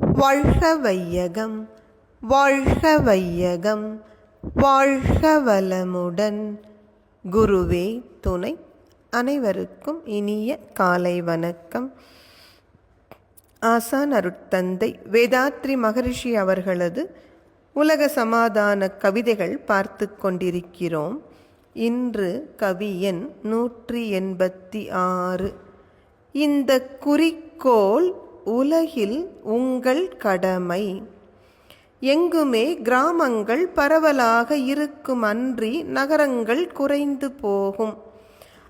வாழ்க வையகம் வாழ்க வையகம் வாழ்க வளமுடன் குருவே துணை அனைவருக்கும் இனிய காலை வணக்கம். ஆசான் அருட்தந்தை வேதாத்ரி மகரிஷி அவர்களது உலக சமாதான கவிதைகள் பார்த்து கொண்டிருக்கிறோம். இன்று கவி எண் நூற்றி எண்பத்தி ஆறு. இந்த குறிக்கோள் உலகில் உங்கள் கடமை. எங்குமே கிராமங்கள் பரவலாக இருக்கும் அன்றி நகரங்கள் குறைந்து போகும்.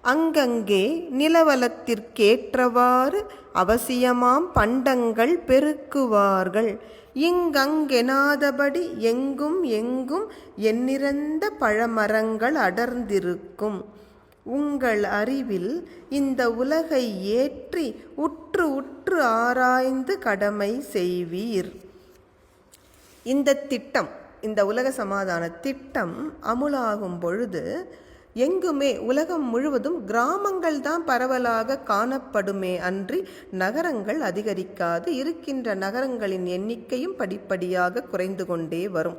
அங்கங்கே நிலவலத்திற்கேற்றவாறு அவசியமாம் பண்டங்கள் பெருக்குவார்கள். இங்கங்கெனாதபடி எங்கும் எங்கும் எண்ணிறந்த பழமரங்கள் அடர்ந்திருக்கும். உங்கள் அறிவில் இந்த உலகை ஏற்றி உற்று உற்று ஆராய்ந்து கடமை செய்வீர். இந்த திட்டம் இந்த உலக சமாதான திட்டம் அமுலாகும் பொழுது எங்குமே உலகம் முழுவதும் கிராமங்கள் தான் பரவலாக காணப்படுமே அன்றி நகரங்கள் அதிகரிக்காது இருக்கின்ற நகரங்களின் எண்ணிக்கையும் படிப்படியாக குறைந்து கொண்டே வரும்.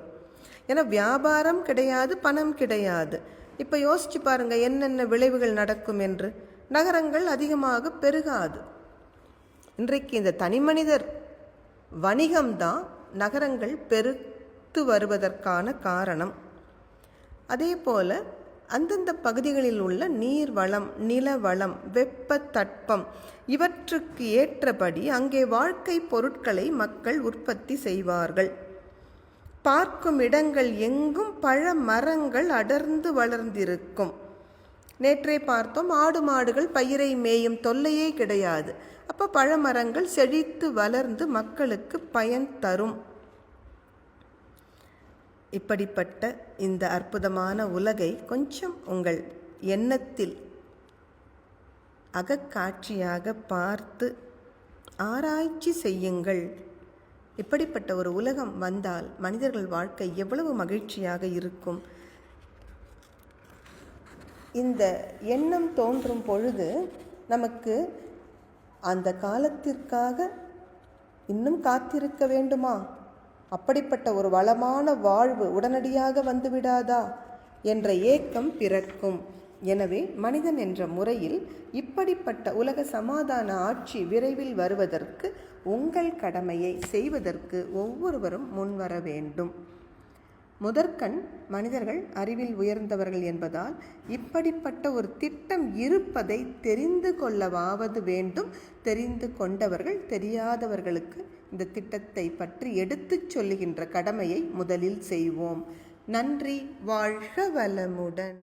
என வியாபாரம் கிடையாது பணம் கிடையாது. இப்போ யோசிச்சு பாருங்க என்னென்ன விளைவுகள் நடக்கும் என்று. நகரங்கள் அதிகமாக பெருகாது. இன்றைக்கு இந்த தனிமனிதர் வணிகம்தான் நகரங்கள் பெருத்து வருவதற்கான காரணம். அதே போல் அந்தந்த பகுதிகளில் உள்ள நீர் வளம் நில வளம் வெப்ப தட்பம் இவற்றுக்கு ஏற்றபடி அங்கே வாழ்க்கை பொருட்களை மக்கள் உற்பத்தி செய்வார்கள். பார்க்கும் இடங்கள் எங்கும் பழ மரங்கள் அடர்ந்து வளர்ந்திருக்கும். நேற்றே பார்த்தோம் ஆடு மாடுகள் பயிரை மேயும் தொல்லையே கிடையாது. அப்போ பழமரங்கள் செழித்து வளர்ந்து மக்களுக்கு பயன் தரும். இப்படிப்பட்ட இந்த அற்புதமான உலகை கொஞ்சம் உங்கள் எண்ணத்தில் அகக்காட்சியாக பார்த்து ஆராய்ச்சி செய்யுங்கள். இப்படிப்பட்ட ஒரு உலகம் வந்தால் மனிதர்கள் வாழ்க்கை எவ்வளவு மகிழ்ச்சியாக இருக்கும்? இந்த எண்ணம் தோன்றும் பொழுது நமக்கு அந்த காலத்திற்காக இன்னும் காத்திருக்க வேண்டுமா? அப்படிப்பட்ட ஒரு வளமான வாழ்வு உடனடியாக வந்துவிடாதா என்ற ஏக்கம் பிறக்கும். எனவே மனிதன் என்ற முறையில் இப்படிப்பட்ட உலக சமாதான ஆட்சி விரைவில் வருவதற்கு உங்கள் கடமையை செய்வதற்கு ஒவ்வொருவரும் முன்வர வேண்டும். முதற்கண் மனிதர்கள் அறிவில் உயர்ந்தவர்கள் என்பதால் இப்படிப்பட்ட ஒரு திட்டம் இருப்பதை தெரிந்து கொள்ளவாவது வேண்டும். தெரிந்து கொண்டவர்கள் தெரியாதவர்களுக்கு இந்த திட்டத்தை பற்றி எடுத்துச் சொல்லுகின்ற கடமையை முதலில் செய்வோம். நன்றி வாழ்க வளமுடன்.